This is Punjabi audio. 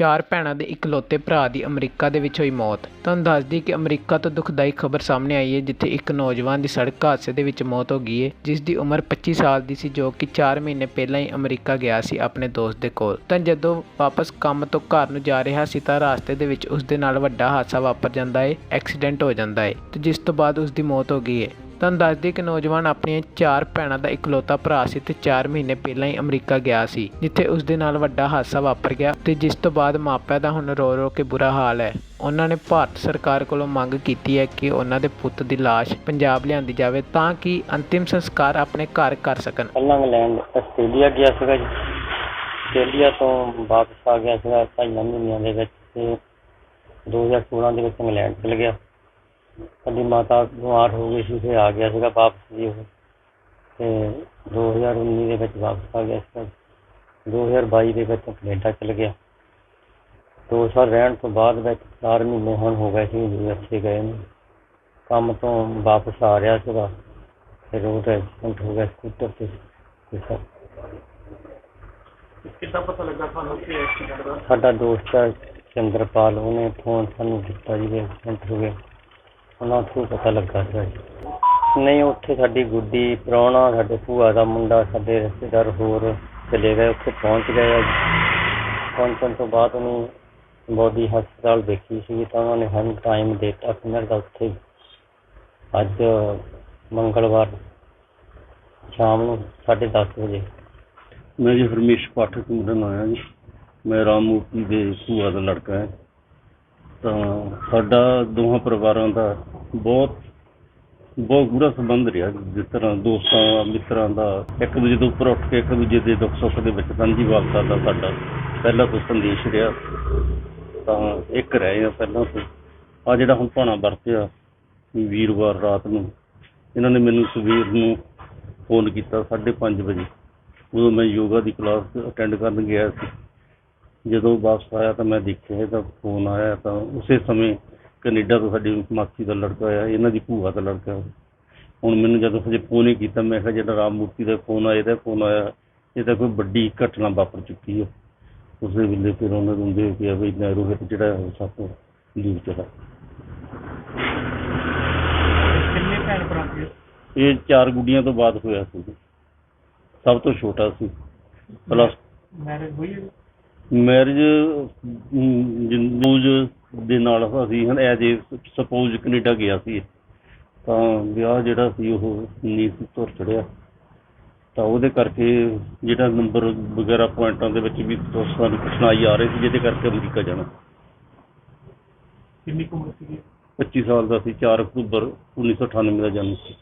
ਚਾਰ ਭੈਣਾਂ ਦੇ ਇਕਲੌਤੇ ਭਰਾ ਦੀ ਅਮਰੀਕਾ ਦੇ ਵਿੱਚ ਹੋਈ ਮੌਤ। ਤੁਹਾਨੂੰ ਦੱਸ ਦਈਏ ਕਿ ਅਮਰੀਕਾ ਤੋਂ ਦੁਖਦਾਈ ਖਬਰ ਸਾਹਮਣੇ ਆਈ ਹੈ, ਜਿੱਥੇ ਇੱਕ ਨੌਜਵਾਨ ਦੀ ਸੜਕ ਹਾਦਸੇ ਦੇ ਵਿੱਚ ਮੌਤ ਹੋ ਗਈ ਹੈ, ਜਿਸ ਦੀ ਉਮਰ 25 ਸਾਲ ਦੀ ਸੀ, ਜੋ ਕਿ 4 ਮਹੀਨੇ ਪਹਿਲਾਂ ਹੀ ਅਮਰੀਕਾ ਗਿਆ ਸੀ ਆਪਣੇ ਦੋਸਤ ਦੇ ਕੋਲ। ਤਾਂ ਜਦੋਂ ਵਾਪਸ ਕੰਮ ਤੋਂ ਘਰ ਨੂੰ ਜਾ ਰਿਹਾ ਸੀ, ਤਾਂ ਰਾਸਤੇ ਦੇ ਵਿੱਚ ਉਸ ਦੇ ਨਾਲ ਵੱਡਾ ਹਾਦਸਾ ਵਾਪਰ ਜਾਂਦਾ ਹੈ, ਐਕਸੀਡੈਂਟ ਹੋ ਜਾਂਦਾ ਹੈ, ਤੇ ਜਿਸ ਤੋਂ ਬਾਅਦ ਉਸ ਦੀ ਮੌਤ ਹੋ ਗਈ ਹੈ। ਤੁਹਾਨੂੰ ਦੱਸ ਦਈਏ ਕਿ ਨੌਜਵਾਨ ਆਪਣੀਆਂ ਚਾਰ ਭੈਣਾਂ ਦਾ ਇਕਲੌਤਾ ਭਰਾ ਸੀ ਤੇ 4 ਮਹੀਨੇ ਪਹਿਲਾਂ ਹੀ ਅਮਰੀਕਾ ਗਿਆ ਸੀ, ਜਿੱਥੇ ਉਸ ਦੇ ਨਾਲ ਵੱਡਾ ਹਾਦਸਾ ਵਾਪਰ ਗਿਆ ਤੇ ਜਿਸ ਤੋਂ ਬਾਅਦ ਮਾਪਿਆਂ ਦਾ ਹੁਣ ਰੋ ਰੋ ਕੇ ਬੁਰਾ ਹਾਲ ਹੈ। ਉਹਨਾਂ ਨੇ ਭਾਰਤ ਸਰਕਾਰ ਕੋਲੋਂ ਮੰਗ ਕੀਤੀ ਹੈ ਕਿ ਉਹਨਾਂ ਦੇ ਪੁੱਤ ਦੀ ਲਾਸ਼ ਪੰਜਾਬ ਲਿਆਂਦੀ ਜਾਵੇ ਤਾਂ ਕਿ ਅੰਤਿਮ ਸੰਸਕਾਰ ਆਪਣੇ ਘਰ ਕਰ ਸਕਣ। ਪਹਿਲਾਂ ਇੰਗਲੈਂਡ, ਆਸਟ੍ਰੇਲੀਆ ਗਿਆ ਸੀਗਾ ਜੀ। ਆਸਟ੍ਰੇਲੀਆ ਤੋਂ ਵਾਪਸ ਆ ਗਿਆ ਸੀਗਾ ਢਾਈਆਂ ਮਹੀਨਿਆਂ ਦੇ ਵਿੱਚ ਤੇ 2016 ਦੇ ਵਿੱਚ ਇੰਗਲੈਂਡ ਚਲ ਗਿਆ। ਸਾਡੀ ਮਾਤਾ ਬਿਮਾਰ ਹੋ ਗਈ ਸੀ ਫਿਰ ਆ ਗਿਆ ਸੀਗਾ ਵਾਪਸ ਜੀ ਉਹ। ਤੇ 2019 ਦੇ ਵਿੱਚ ਵਾਪਸ ਆ ਗਿਆ ਸੀਗਾ। 2022 ਦੇ ਵਿੱਚ ਕੈਨੇਡਾ ਚਲ ਗਿਆ। ਦੋ ਸਾਲ ਰਹਿਣ ਤੋਂ ਬਾਅਦ ਵਿੱਚ 4 ਮਹੀਨੇ ਹੁਣ ਹੋ ਗਏ ਸੀ ਜੀ ਅੱਛੇ ਗਏ ਨੇ। ਕੰਮ ਤੋਂ ਵਾਪਸ ਆ ਰਿਹਾ ਸੀਗਾ। ਫਿਰ ਉਹ ਐਕਸੀਡੈਂਟ ਹੋ ਗਿਆ ਸਕੂਟਰ ਤੇ। ਤੇ ਸਰ ਕਿੱਦਾਂ ਪਤਾ ਲੱਗਾ ਤੁਹਾਨੂੰ ਕਿ ਐਕਸੀਡੈਂਟ ਦਾ? ਸਾਡਾ ਦੋਸਤ ਚੰਦਰਪਾਲ ਉਹਨੇ ਫੋਨ ਸਾਨੂੰ ਦਿੱਤਾ ਜੀ ਐਕਸੀਡੈਂਟ ਹੋ ਗਿਆ। ਉਹਨਾਂ ਤੋਂ ਪਤਾ ਲੱਗਾ ਸੀ ਨਹੀਂ, ਉੱਥੇ ਸਾਡੀ ਗੁੱਡੀ ਪ੍ਰਾਹੁਣਾ, ਸਾਡੇ ਭੂਆ ਦਾ ਮੁੰਡਾ, ਸਾਡੇ ਰਿਸ਼ਤੇਦਾਰ ਹੋਰ ਚਲੇ ਗਏ, ਉੱਥੇ ਪਹੁੰਚ ਗਏ ਆ ਪਹੁੰਚਣ ਤੋਂ ਬਾਅਦ ਉਹਨੂੰ ਬੋਡੀ ਹਸਪਤਾਲ ਦੇਖੀ ਸੀ ਤਾਂ ਉਹਨਾਂ ਨੇ ਸਾਨੂੰ ਟਾਈਮ ਦੇ ਦਿੱਤਾ ਕਿੰਨਾ ਦਾ ਉੱਥੇ। ਅੱਜ ਮੰਗਲਵਾਰ ਸ਼ਾਮ ਨੂੰ 10:30 ਵਜੇ। ਮੈਂ ਜੀ ਹਰਮੇਸ਼ ਪਾਠਕ ਮੇਰਾ ਨਾਮ ਜੀ। ਮੈਂ ਰਾਮ ਮੂਰਤੀ ਦੇ ਭੂਆ ਦਾ ਲੜਕਾ ਹੈ। ਤਾਂ ਸਾਡਾ ਦੋਹਾਂ ਪਰਿਵਾਰਾਂ ਦਾ ਬਹੁਤ ਬਹੁਤ ਗੂੜਾ ਸੰਬੰਧ ਰਿਹਾ। ਜਿਸ ਤਰ੍ਹਾਂ ਦੋਸਤਾਂ, ਮਿੱਤਰਾਂ ਦਾ ਇੱਕ ਦੂਜੇ ਦੇ ਉੱਪਰ ਉੱਠ ਕੇ ਇੱਕ ਦੂਜੇ ਦੇ ਦੁੱਖ ਸੁੱਖ ਦੇ ਵਿੱਚ ਸਾਂਝੀ ਵਾਲਤਾ ਦਾ ਸਾਡਾ ਪਹਿਲਾਂ ਤੋਂ ਸੰਦੇਸ਼ ਰਿਹਾ। ਤਾਂ ਇੱਕ ਰਹੇ ਆ ਪਹਿਲਾਂ ਤੋਂ। ਆ ਜਿਹੜਾ ਹੁਣ ਭਾਣਾ ਵਰਤਿਆ ਵੀਰਵਾਰ ਰਾਤ ਨੂੰ, ਇਹਨਾਂ ਨੇ ਮੈਨੂੰ ਸਵੇਰ ਨੂੰ ਫੋਨ ਕੀਤਾ 5:30 ਵਜੇ। ਉਦੋਂ ਮੈਂ ਯੋਗਾ ਦੀ ਕਲਾਸ ਅਟੈਂਡ ਕਰਨ ਗਿਆ ਸੀ। ਜਦੋਂ ਵਾਪਸ ਆਇਆ ਤਾਂ ਮੈਂ ਦੇਖਿਆ ਇਹਦਾ ਫੋਨ ਆਇਆ ਤਾਂ ਉਸੇ ਸਮੇਂ ਕੈਨੇਡਾ ਤੋਂ ਸਾਡੀ ਮਾਸੀ ਦਾ ਲੜਕਾ ਆਇਆ ਇਹਨਾਂ ਦੀ ਭੂਆ ਦਾ ਲੜਕਾ ਹੁਣ ਮੈਨੂੰ ਜਦੋਂ ਹਜੇ ਫੋਨ ਹੀ ਕੀਤਾ ਮੈਂ ਕਿਹਾ ਜਿਹੜਾ ਰਾਮ ਮੂਰਤੀ ਦਾ ਫੋਨ ਆਇਆ ਇਹਦਾ ਫੋਨ ਆਇਆ ਇਹ ਤਾਂ ਕੋਈ ਵੱਡੀ ਘਟਨਾ ਵਾਪਰ ਚੁੱਕੀ ਹੈ ਉਸੇ ਵੇਲੇ ਫਿਰ ਉਹਨਾਂ ਨੂੰ ਦੇ ਕੇ ਵੀ ਨਹਿਰੂ ਵਿੱਚ ਜਿਹੜਾ ਉਹ ਸਭ ਤੋਂ ਦੂਰ ਚਲਾ। ਕਿੰਨੇ ਭੈਣ ਭਰਾ ਸੀ? ਇਹ ਚਾਰ ਗੁੱਡੀਆਂ ਤੋਂ ਬਾਅਦ ਹੋਇਆ ਸੀ। ਸਭ ਤੋਂ ਛੋਟਾ ਸੀ। ਪਲੱਸ ਮੈਰਿਜ ਹੋਈ ਹੈ? ਮੈਰਿਜ ਜਿੰਦੂਜ ਦੇ ਨਾਲ ਅਸੀਂ ਹਨ ਐਜ ਏ ਸਪੋਜ਼ ਕੈਨੇਡਾ ਗਿਆ ਸੀ। ਤਾਂ ਵਿਆਹ ਜਿਹੜਾ ਸੀ ਉਹ ਨੀਤ ਤੁਰ ਚੜਿਆ। ਤਾਂ ਉਹਦੇ ਕਰਕੇ ਜਿਹੜਾ ਨੰਬਰ ਵਗੈਰਾ ਪੁਆਇੰਟਾਂ ਦੇ ਵਿੱਚ ਵੀ ਸਾਨੂੰ ਕਠਿਨਾਈ ਆ ਰਹੀ ਸੀ ਜਿਹਦੇ ਕਰਕੇ ਅਮਰੀਕਾ ਜਾਣਾ। ਕਿੰਨੀ ਕੁ ਉਮਰ ਸੀ 25 ਸਾਲ ਦਾ ਸੀ 4 ਅਕਤੂਬਰ 1998 ਦਾ ਜਨਮ ਸੀ।